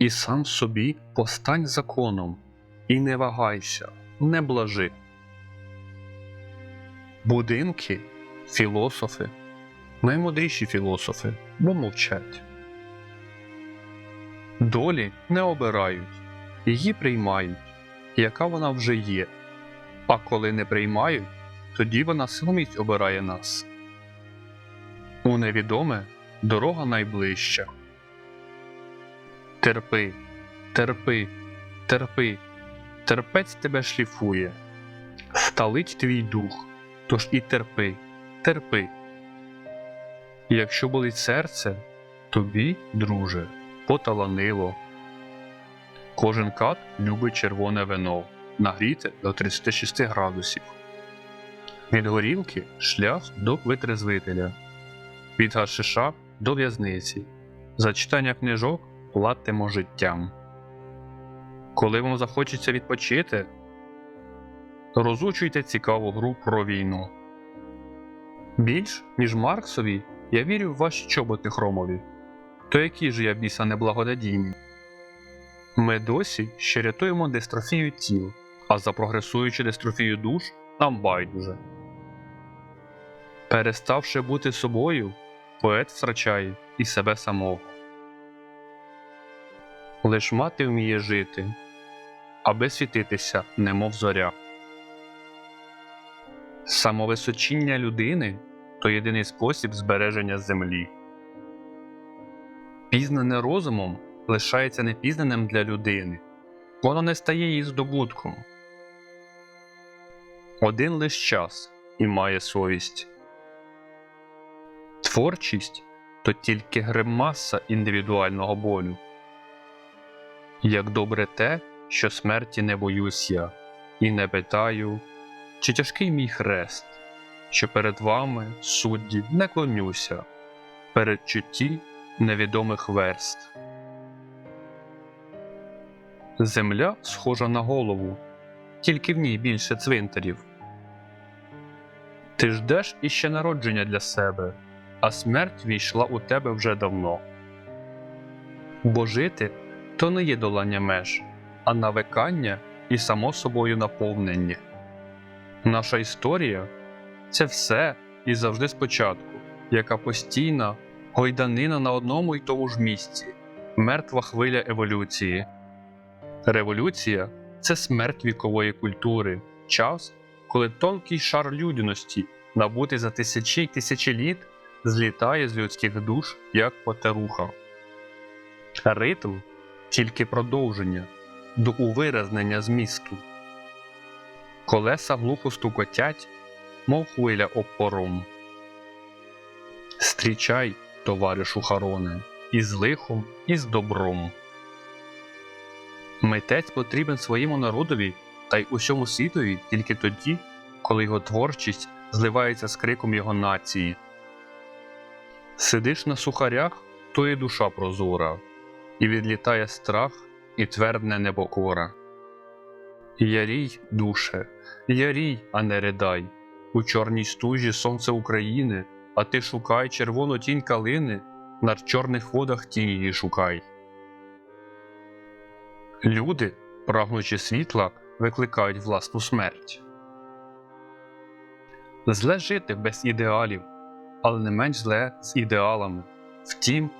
І сам собі постань законом, і не вагайся, не блажи. Будинки філософи, наймудріші філософи, бо мовчать. Долі не обирають, її приймають, яка вона вже є. А коли не приймають, тоді вона силоміць обирає нас. У невідоме дорога найближча. Терпи, терпи, терпи, терпець тебе шліфує, сталить твій дух, тож і терпи, терпи. Якщо болить серце, тобі, друже, поталанило. Кожен кат любить червоне вино, нагріте до 36 градусів. Від горілки шлях до витрезвителя, від гашиша до в'язниці. За читання книжок платимо життям. Коли вам захочеться відпочити, розучуйте цікаву гру про війну. Більш, ніж Марксові, я вірю в ваші чоботи хромові. То які ж я біса неблагодадійні? Ми досі ще рятуємо дистрофію тіл, а за прогресуючу дистрофію душ нам байдуже. Переставши бути собою, поет втрачає і себе самого. Лиш мати вміє жити, аби світитися, немов зоря. Самовисочіння людини то єдиний спосіб збереження землі. Пізнане розумом лишається непізнаним для людини, воно не стає її здобутком. Один лиш час і має совість. Творчість то тільки гримаса індивідуального болю. Як добре те, що смерті не боюсь я, і не питаю, чи тяжкий мій хрест, що перед вами, судді, не клонюся, перед чутті невідомих верст. Земля схожа на голову, тільки в ній більше цвинтарів. Ти ждеш іще народження для себе, а смерть війшла у тебе вже давно. Бо жити то не є долання меж, а навикання і само собою наповнення. Наша історія це все і завжди спочатку, яка постійна гойданина на одному й тому ж місці, мертва хвиля еволюції. Революція це смерть вікової культури, час, коли тонкий шар людяності, набутий за тисячі й тисячі літ, злітає з людських душ, як потеруха. Ритм тільки продовження до увиразнення змісту. Колеса глухо стукотять, мов хвиля опором. Стрічай, товаришу Хароне, і з лихом, і з добром. Митець потрібен своєму народові та й усьому світові тільки тоді, коли його творчість зливається з криком його нації. Сидиш на сухарях, то і душа прозора, і відлітає страх, і твердне непокора. Ярій, душе, ярій, а не ридай, у чорній стужі сонце України, а ти шукай червону тінь калини, на чорних водах тінь її шукай. Люди, прагнучи світла, викликають власну смерть. Зле жити без ідеалів, але не менш зле з ідеалами. Втім,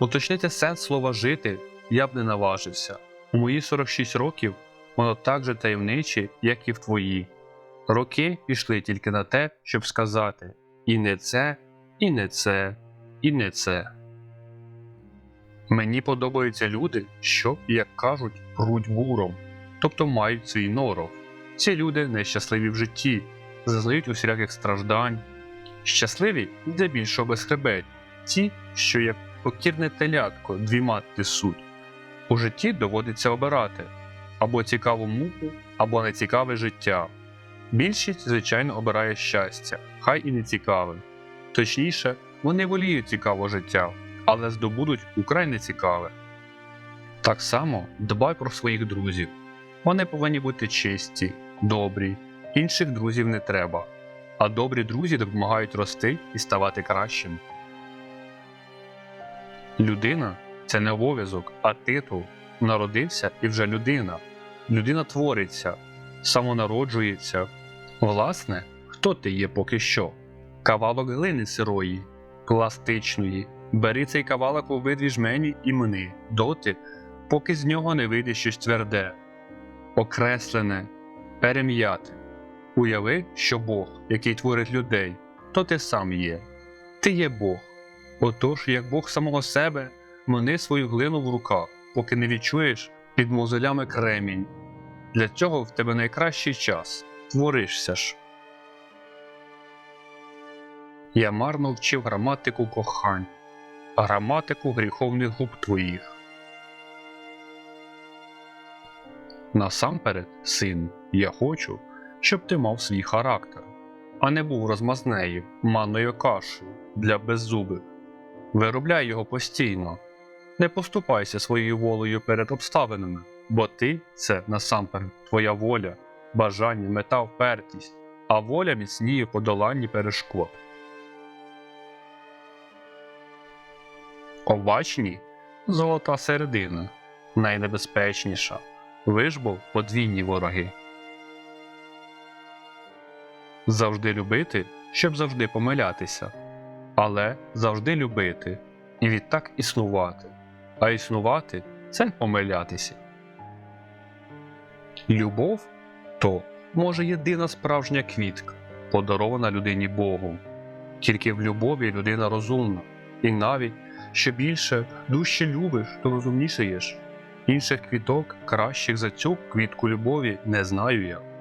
уточнити сенс слова жити я б не наважився. У мої 46 років воно так же таємниче, як і в твої. Роки пішли тільки на те, щоб сказати і не це, і не це, і не це. Мені подобаються люди, що, як кажуть, пруть буром, тобто мають свій норов. Ці люди нещасливі в житті, зазнають усіляких страждань. Щасливі здебільшого безхребеть, ті, що як покірне телятко дві матки суть. У житті доводиться обирати або цікаву муку, або нецікаве життя. Більшість, звичайно, обирає щастя, хай і не цікаве. Точніше, вони воліють цікавого життя, але здобудуть украй нецікаве. Так само дбай про своїх друзів. Вони повинні бути чисті, добрі, інших друзів не треба, а добрі друзі допомагають рости і ставати кращим. Людина це не обов'язок, а титул, народився і вже людина. Людина твориться, самонароджується. Власне, хто ти є поки що? Кавалок глини сирої, пластичної. Бери цей кавалок у обидві жмені і мини, доти, поки з нього не вийде щось тверде, окреслене, перем'яте. Уяви, що Бог, який творить людей, то ти сам є. Ти є Бог. Отож, як Бог самого себе, мини свою глину в руках, поки не відчуєш під мозолями кремінь. Для цього в тебе найкращий час творишся ж. Я марно вчив граматику кохань, граматику гріховних губ твоїх. Насамперед, син, я хочу, щоб ти мав свій характер, а не був розмазнею, манною кашею для беззубих. Виробляй його постійно, не поступайся своєю волею перед обставинами, бо ти це насамперед твоя воля, бажання, мета, впертість, а воля міцніє в подоланні перешкод. Овачні золота середина, найнебезпечніша. Ви ж бо подвійні вороги. Завжди любити, щоб завжди помилятися, але завжди любити і відтак існувати. А існувати це помилятися. Любов то, може, єдина справжня квітка, подарована людині Богом. Тільки в любові людина розумна, і навіть що більше дужче любиш, то розумнішаєш. Інших квіток, кращих за цю квітку любові, не знаю я.